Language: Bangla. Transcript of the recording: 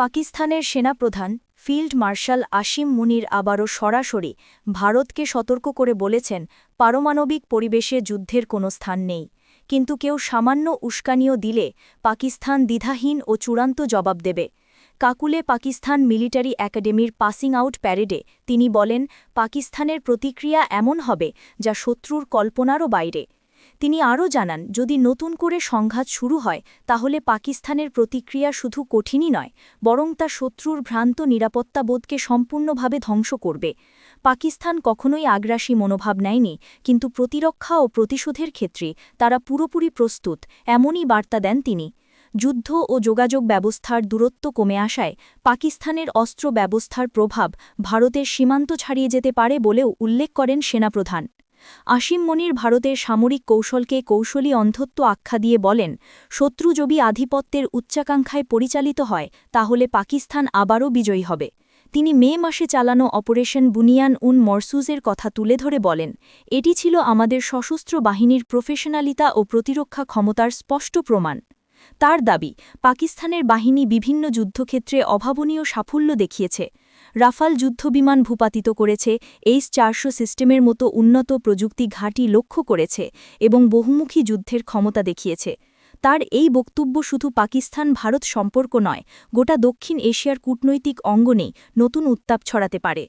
পাকিস্তানের সেনাপ্রধান, ফিল্ড মার্শাল আসিম মুনির আবারও সরাসরি ভারতকে সতর্ক করে বলেছেন, পারমাণবিক পরিবেশে যুদ্ধের কোনো স্থান নেই। কিন্তু কেউ সামান্য উস্কানিও দিলে পাকিস্তান দ্বিধাহীন ও চূড়ান্ত জবাব দেবে। কাকুলে পাকিস্তান মিলিটারি একাডেমির পাসিং আউট প্যারেডে তিনি বলেন, পাকিস্তানের প্রতিক্রিয়া এমন হবে যা শত্রুর কল্পনারও বাইরে। তিনি আরও জানান, যদি নতুন করে সংঘাত শুরু হয়, তাহলে পাকিস্তানের প্রতিক্রিয়া শুধু কঠিনই নয়, বরং তা শত্রুর ভ্রান্ত নিরাপত্তাবোধকে সম্পূর্ণভাবে ধ্বংস করবে। পাকিস্তান কখনোই আগ্রাসী মনোভাব নেয়নি, কিন্তু প্রতিরক্ষা ও প্রতিশোধের ক্ষেত্রে তারা পুরোপুরি প্রস্তুত, এমনই বার্তা দেন তিনি। যুদ্ধ ও যোগাযোগ ব্যবস্থার দূরত্ব কমে আসায় পাকিস্তানের অস্ত্র ব্যবস্থার প্রভাব ভারতের সীমান্ত ছাড়িয়ে যেতে পারে বলেও উল্লেখ করেন সেনাপ্রধান। আসিম মনির ভারতের সামরিক কৌশলকে কৌশলী অন্ধত্ব আখ্যা দিয়ে বলেন, শত্রু যদি আধিপত্যের উচ্চাকাঙ্ক্ষায় পরিচালিত হয়, তাহলে পাকিস্তান আবারও বিজয়ী হবে। তিনি মে মাসে চালানো অপারেশন বুনিয়ান উন মরসুজের কথা তুলে ধরে বলেন, এটি ছিল আমাদের সশস্ত্র বাহিনীর প্রফেশনালিতা ও প্রতিরক্ষা ক্ষমতার স্পষ্ট প্রমাণ। তার দাবি, পাকিস্তানের বাহিনী বিভিন্ন যুদ্ধক্ষেত্রে অভাবনীয় সাফল্য দেখিয়েছে। রাফাল যুদ্ধবিমান ভূপাতিত করেছে এইস চারশো সিস্টেমের মতো উন্নত প্রযুক্তি ঘাঁটি লক্ষ্য করেছে এবং বহুমুখী যুদ্ধের ক্ষমতা দেখিয়েছে। তার এই বক্তব্য শুধু পাকিস্তান ভারত সম্পর্ক নয়, গোটা দক্ষিণ এশিয়ার কূটনৈতিক অঙ্গনেই নতুন উত্তাপ ছড়াতে পারে।